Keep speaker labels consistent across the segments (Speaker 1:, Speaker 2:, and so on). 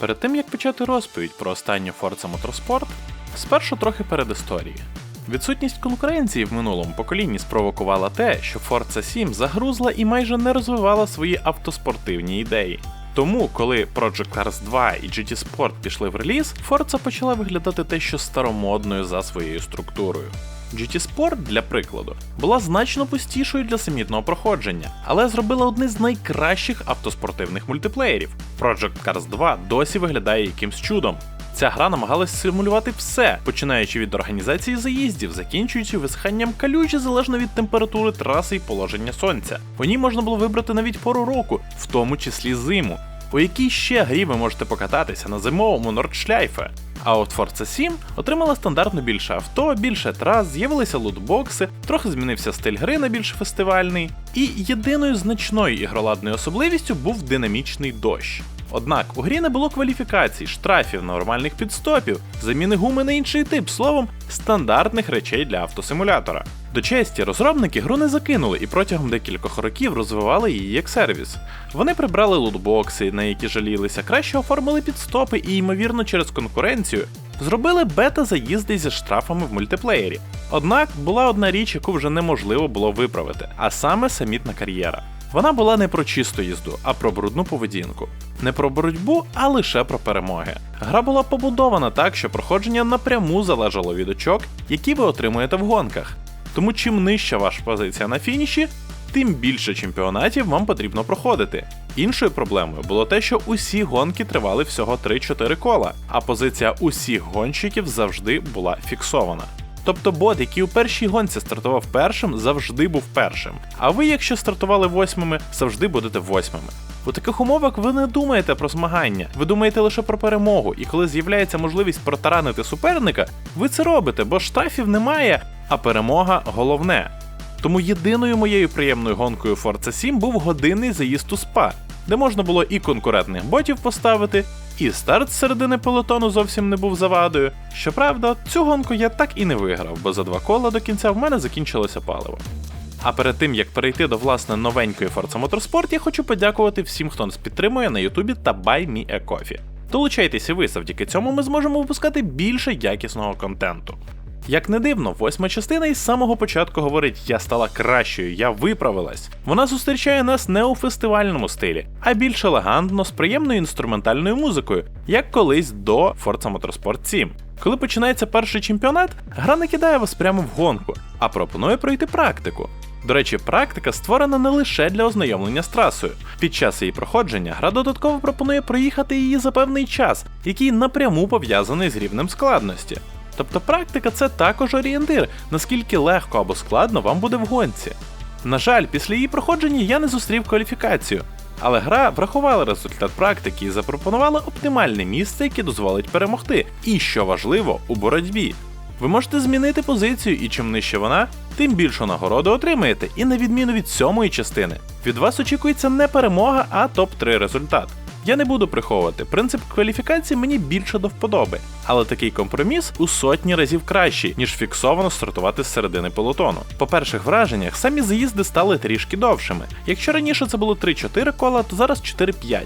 Speaker 1: Перед тим як почати розповідь про останню Forza Motorsport, спершу трохи передісторії. Відсутність конкуренції в минулому поколінні спровокувала те, що Forza 7 загрузла і майже не розвивала свої автоспортивні ідеї. Тому, коли Project Cars 2 і GT Sport пішли в реліз, Forza почала виглядати те, що старомодною за своєю структурою. GT Sport, для прикладу, була значно пустішою для самітного проходження, але зробила один з найкращих автоспортивних мультиплеєрів. Project Cars 2 досі виглядає якимсь чудом. Ця гра намагалась симулювати все, починаючи від організації заїздів, закінчуючи висиханням калюжі залежно від температури траси і положення сонця. У ній можна було вибрати навіть пору року, в тому числі зиму. У якій ще грі ви можете покататися на зимовому Нордшляйфе? А от Forza 7 отримала стандартно більше авто, більше трас, з'явилися лутбокси, трохи змінився стиль гри на більш фестивальний, і єдиною значною ігроладною особливістю був динамічний дощ. Однак у грі не було кваліфікацій, штрафів, нормальних підстопів, заміни гуми на інший тип, словом, стандартних речей для автосимулятора. До честі, розробники гру не закинули і протягом декількох років розвивали її як сервіс. Вони прибрали лутбокси, на які жалілися, краще оформили підстопи і, ймовірно, через конкуренцію зробили бета-заїзди зі штрафами в мультиплеєрі. Однак була одна річ, яку вже неможливо було виправити, а саме самітна кар'єра. Вона була не про чисту їзду, а про брудну поведінку. Не про боротьбу, а лише про перемоги. Гра була побудована так, що проходження напряму залежало від очок, які ви отримуєте в гонках. Тому чим нижча ваша позиція на фініші, тим більше чемпіонатів вам потрібно проходити. Іншою проблемою було те, що усі гонки тривали всього 3-4 кола, а позиція усіх гонщиків завжди була фіксована. Тобто бот, який у першій гонці стартував першим, завжди був першим. А ви, якщо стартували восьмими, завжди будете восьмими. У таких умовах ви не думаєте про змагання, ви думаєте лише про перемогу, і коли з'являється можливість протаранити суперника, ви це робите, бо штрафів немає, а перемога головне. Тому єдиною моєю приємною гонкою Forza 7 був годинний заїзд у спа, де можна було і конкурентних ботів поставити, і старт з середини пелотону зовсім не був завадою. Щоправда, цю гонку я так і не виграв, бо за два кола до кінця в мене закінчилося паливо. А перед тим як перейти до власне новенької Forza Motorsport, я хочу подякувати всім, хто нас підтримує на Ютубі та Buy Me a Coffee. Долучайтеся ви, завдяки цьому ми зможемо випускати більше якісного контенту. Як не дивно, восьма частина із самого початку говорить: я стала кращою, я виправилась. Вона зустрічає нас не у фестивальному стилі, а більш елегантно з приємною інструментальною музикою, як колись до Forza Motorsport 7. Коли починається перший чемпіонат, гра не кидає вас прямо в гонку, а пропонує пройти практику. До речі, практика створена не лише для ознайомлення з трасою. Під час її проходження гра додатково пропонує проїхати її за певний час, який напряму пов'язаний з рівнем складності. Тобто практика це також орієнтир, наскільки легко або складно вам буде в гонці. На жаль, після її проходження я не зустрів кваліфікацію, але гра врахувала результат практики і запропонувала оптимальне місце, яке дозволить перемогти, і що важливо, у боротьбі. Ви можете змінити позицію, і чим нижче вона, тим більшу нагороду отримаєте, і на відміну від сьомої частини, від вас очікується не перемога, а топ-3 результат. Я не буду приховувати, принцип кваліфікації мені більше до вподоби, але такий компроміс у сотні разів кращий, ніж фіксовано стартувати з середини пелотону. По перших враженнях самі заїзди стали трішки довшими. Якщо раніше це було 3-4 кола, то зараз 4-5.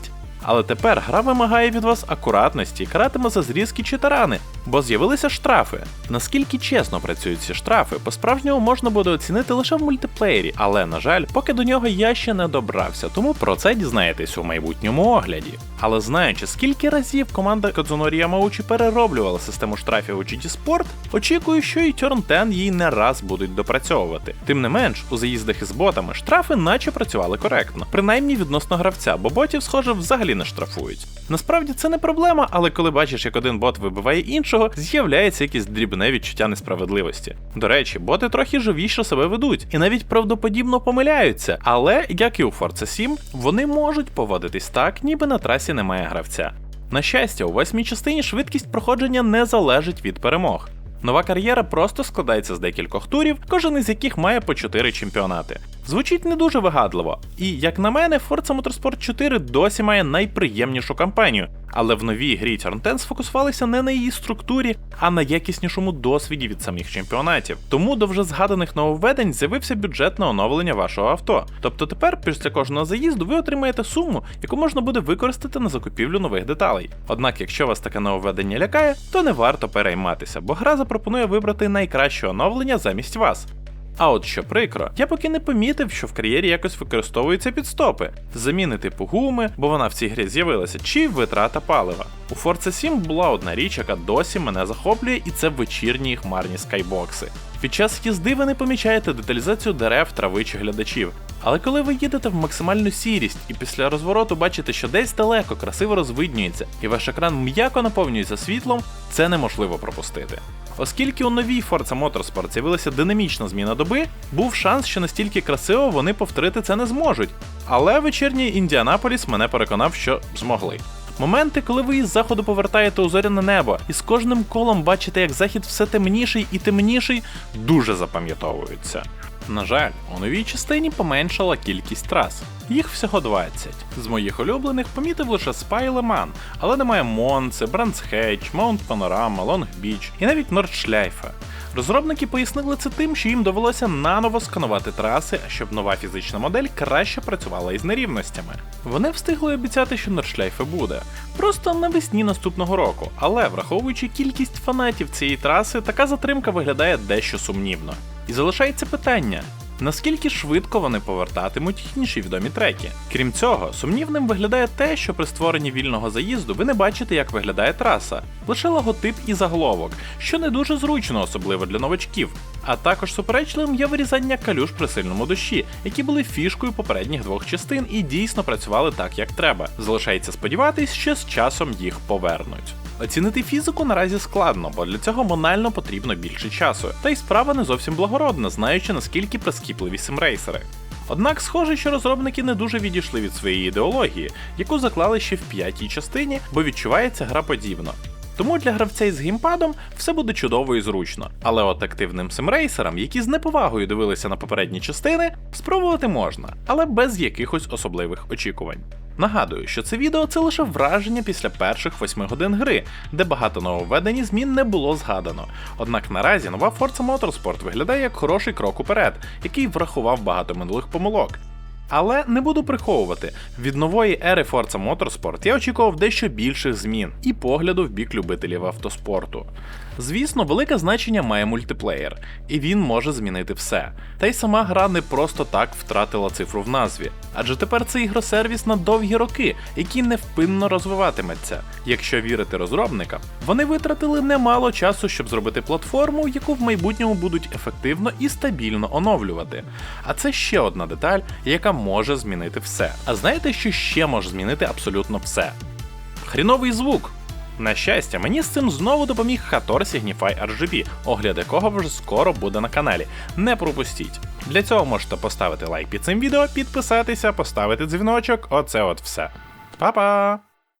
Speaker 1: Але тепер гра вимагає від вас акуратності каратиме за зрізки чи тарани, бо з'явилися штрафи. Наскільки чесно працюють ці штрафи, по-справжньому можна буде оцінити лише в мультиплеєрі, але, на жаль, поки до нього я ще не добрався, тому про це дізнаєтесь у майбутньому огляді. Але знаючи, скільки разів команда Кадзунорі Ямаучі перероблювала систему штрафів у GT Sport, очікую, що і Turn 10 її не раз будуть допрацьовувати. Тим не менш, у заїздах із ботами штрафи наче працювали коректно, принаймні відносно гравця, бо ботів, схоже, взагалі не штрафують. Насправді це не проблема, але коли бачиш, як один бот вибиває іншого, з'являється якесь дрібне відчуття несправедливості. До речі, боти трохи живіше себе ведуть і навіть правдоподібно помиляються, але, як і у Forza 7, вони можуть поводитись так, ніби на трасі немає гравця. На щастя, у восьмій частині швидкість проходження не залежить від перемог. Нова кар'єра просто складається з декількох турів, кожен із яких має по 4 чемпіонати. Звучить не дуже вигадливо, і як на мене, Forza Motorsport 4 досі має найприємнішу кампанію, але в новій грі Turn 10 сфокусувалися не на її структурі, а на якіснішому досвіді від самих чемпіонатів. Тому до вже згаданих нововведень з'явився бюджет на оновлення вашого авто. Тобто тепер після кожного заїзду ви отримаєте суму, яку можна буде використати на закупівлю нових деталей. Однак, якщо вас таке нововведення лякає, то не варто перейматися, бо гра запропонує вибрати найкраще оновлення замість вас. А от що прикро, я поки не помітив, що в кар'єрі якось використовуються підстопи, заміни типу гуми, бо вона в цій грі з'явилася, чи витрата палива. У Forza 7 була одна річ, яка досі мене захоплює, і це вечірні хмарні скайбокси. Під час їзди ви не помічаєте деталізацію дерев, трави чи глядачів. Але коли ви їдете в максимальну сірість і після розвороту бачите, що десь далеко красиво розвиднюється, і ваш екран м'яко наповнюється світлом, це неможливо пропустити. Оскільки у новій Forza Motorsport з'явилася динамічна зміна доби, був шанс, що настільки красиво вони повторити це не зможуть. Але вечірній Індіанаполіс мене переконав, що змогли. Моменти, коли ви із заходу повертаєте у зоряне небо, і з кожним колом бачите, як захід все темніший і темніший, дуже запам'ятовуються. На жаль, у новій частині поменшала кількість трас. Їх всього 20. З моїх улюблених помітив лише Спа і Леман, але немає Монце, Брандсхедж, Маунт Панорама, Лонг Біч і навіть Нордшляйфа. Розробники пояснили це тим, що їм довелося наново сканувати траси, щоб нова фізична модель краще працювала із нерівностями. Вони встигли обіцяти, що Нордшляйфа буде. Просто навесні наступного року, але враховуючи кількість фанатів цієї траси, така затримка виглядає дещо сумнівно. І залишається питання. Наскільки швидко вони повертатимуть інші відомі треки? Крім цього, сумнівним виглядає те, що при створенні вільного заїзду ви не бачите, як виглядає траса, лише логотип і заголовок, що не дуже зручно, особливо для новачків. А також суперечливим є вирізання калюш при сильному дощі, які були фішкою попередніх двох частин і дійсно працювали так, як треба. Залишається сподіватись, що з часом їх повернуть. Оцінити фізику наразі складно, бо для цього монально потрібно більше часу. Та й справа не зовсім благородна, знаючи наскільки прискіпливі симрейсери. Однак схоже, що розробники не дуже відійшли від своєї ідеології, яку заклали ще в п'ятій частині, бо відчувається гра подібно. Тому для гравця із геймпадом все буде чудово і зручно. Але от активним симрейсерам, які з неповагою дивилися на попередні частини, спробувати можна, але без якихось особливих очікувань. Нагадую, що це відео це лише враження після перших 8 годин гри, де багато нововведень і змін не було згадано. Однак наразі нова Forza Motorsport виглядає як хороший крок уперед, який врахував багато минулих помилок. Але не буду приховувати, від нової ери Forza Motorsport я очікував дещо більших змін і погляду в бік любителів автоспорту. Звісно, велике значення має мультиплеєр, і він може змінити все. Та й сама гра не просто так втратила цифру в назві, адже тепер це ігросервіс на довгі роки, який невпинно розвиватиметься. Якщо вірити розробникам, вони витратили немало часу, щоб зробити платформу, яку в майбутньому будуть ефективно і стабільно оновлювати. А це ще одна деталь, яка може змінити все. А знаєте, що ще може змінити абсолютно все? Хріновий звук. На щастя, мені з цим знову допоміг Хатор Signify RGB, огляд якого вже скоро буде на каналі. Не пропустіть. Для цього можете поставити лайк під цим відео, підписатися, поставити дзвіночок. Оце от все. Па-па!